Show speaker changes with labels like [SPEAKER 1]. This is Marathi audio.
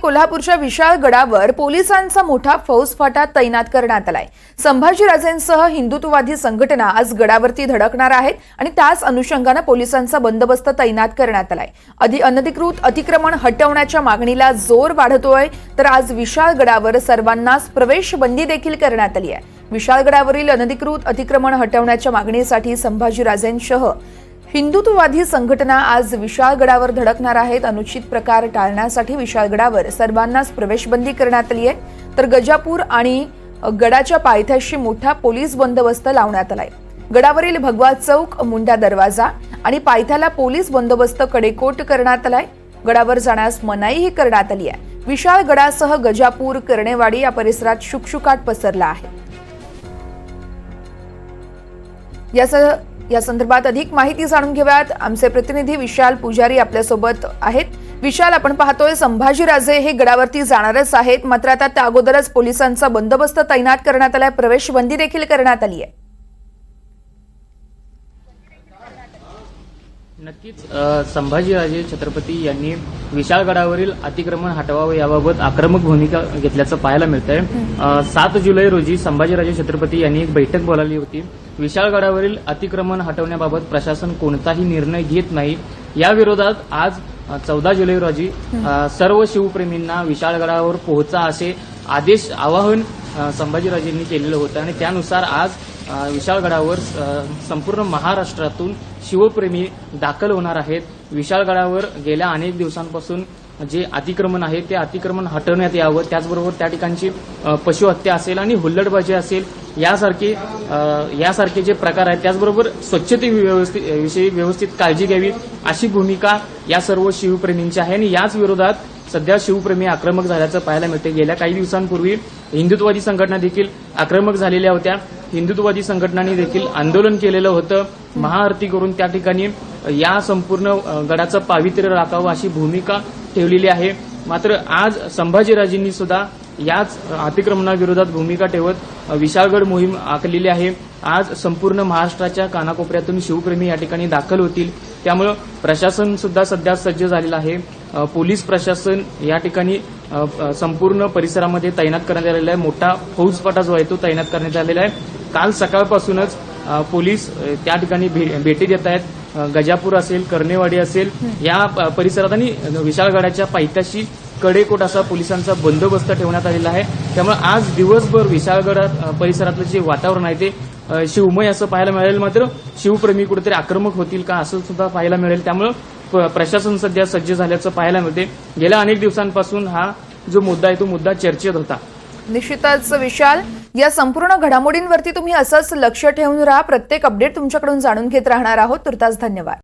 [SPEAKER 1] कोल्हापूरच्या विशाळ गडावर पोलिसांचा मोठा फौजफाटा तैनात करण्यात आलाय. संभाजीराजेंसह हिंदुत्ववादी संघटना आज गडावरती धडकणार आहेत आणि त्याच अनुषंगानं पोलिसांचा बंदोबस्त तैनात करण्यात आलाय. अधि अनधिकृत अतिक्रमण हटवण्याच्या मागणीला जोर वाढतोय तर आज विशाळ गडावर सर्वांनाच प्रवेश बंदी देखील करण्यात आली आहे. विशाळगडावरील अनधिकृत अतिक्रमण हटवण्याच्या मागणीसाठी संभाजीराजेंसह हिंदुत्ववादी संघटना आज विशाळगडावर धडकणार आहेत. अनुचित प्रकार टाळण्यासाठी विशाळगडावर सर्वांनाच प्रवेशबंदी करण्यात आली आहे. तर गजापूर आणि गडाच्या पायथ्याशी मोठा पोलीस बंदोबस्त लावण्यात आलाय. गडावरील भगवा चौक मुंडा दरवाजा आणि पायथ्याला पोलीस बंदोबस्त कडेकोट करण्यात आलाय. गडावर जाण्यास मनाईही करण्यात आली आहे. विशाळ गडासह गजापूर कर्णेवाडी या परिसरात शुकशुकाट पसरला आहे. यासह या संदर्भात अधिक माहिती जाणून घेऊयात. आमचे प्रतिनिधी विशाल पुजारी आपल्यासोबत आहेत. विशाल आपण पाहतोय संभाजीराजे हे गडावरती जाणारच आहेत. मात्र आता त्या अगोदरच पोलिसांचा बंदोबस्त तैनात करण्यात आलाय. प्रवेश बंदी देखील करण्यात आली आहे
[SPEAKER 2] नक्कीच संभाजीराजे छत्रपती यांनी विशाळगडावरील अतिक्रमण हटवावं याबाबत आक्रमक भूमिका घेतल्याचं पाहायला मिळतंय. अ, सात जुलै रोजी संभाजीराजे छत्रपती यांनी एक बैठक बोलावली होती. विशाळगडावरील अतिक्रमण हटवण्याबाबत प्रशासन कोणताही निर्णय घेत नाही. या विरोधात आज चौदा जुलै रोजी सर्व शिवप्रेमींना विशाळगडावर पोहोचा असे आदेश आवाहन संभाजीराजेंनी केलेलं होतं. आणि त्यानुसार आज विशाळगडावर संपूर्ण महाराष्ट्रातून शिवप्रेमी दाखल होणार आहेत. विशाळगडावर गेल्या अनेक दिवसांपासून जे अतिक्रमण आहे ते अतिक्रमण हटवण्यात यावं. त्याचबरोबर त्या ठिकाणची पशुहत्या असेल आणि हुल्लडबाजी असेल यासारखे यासारखे जे प्रकार आहेत त्याचबरोबर स्वच्छते व्यवस्थित विषयी व्यवस्थित काळजी घ्यावी अशी भूमिका या सर्व शिवप्रेमींची आहे. आणि याच विरोधात सध्या शिवप्रेमी आक्रमक झाल्याचं पाहायला मिळते गेल्या काही दिवसांपूर्वी हिंदुत्ववादी संघटना देखील आक्रमक झालेल्या होत्या. हिंदुत्ववादी संघटनांनी देखील आंदोलन केलेलं होतं. महाआरती करून त्या ठिकाणी या संपूर्ण गडाचं पावित्र्य राखावं अशी भूमिका ठेवलेली आहे. मात्र आज संभाजीराजेंनी सुद्धा याच अतिक्रमणाविरोधात भूमिका ठेवत विशाळगड मोहीम आखलेली आहे. आज संपूर्ण महाराष्ट्राच्या कानाकोपऱ्यातून शिवप्रेमी या ठिकाणी दाखल होतील. त्यामुळं प्रशासन सुद्धा सध्या सज्ज झालेलं आहे. पोलीस प्रशासन या ठिकाणी संपूर्ण परिसरामध्ये तैनात करण्यात आलेला आहे. मोठा फौजपाटा जो आहे तो तैनात करण्यात आलेला आहे. काल सकाळपासूनच पोलीस त्या ठिकाणी भे- भेटी देत आहेत. गजापूर असेल कर्णेवाडी असेल या परिसरात आणि विशाळगडाच्या पायथ्याशी कडेकोट असा पोलिसांचा बंदोबस्त ठेवण्यात आलेला आहे. त्यामुळे आज दिवसभर विशाळगड परिसरातलं जे वातावरण आहे ते शिवमय असं पाहायला मिळेल. मात्र शिवप्रेमी कुठेतरी आक्रमक होतील का असं सुद्धा पाहायला मिळेल. त्यामुळं प- प्रशासन सध्या सज्ज झाल्याचं पाहायला मिळते. गेल्या अनेक दिवसांपासून हा जो मुद्दा आहे तो मुद्दा चर्चेत होता.
[SPEAKER 1] निश्चितच विशाल या संपूर्ण घडामोडींवरती तुम्ही असंच लक्ष ठेवून राहा. प्रत्येक अपडेट तुमच्याकडून जाणून घेत राहणार आहोत. तुर्तास धन्यवाद.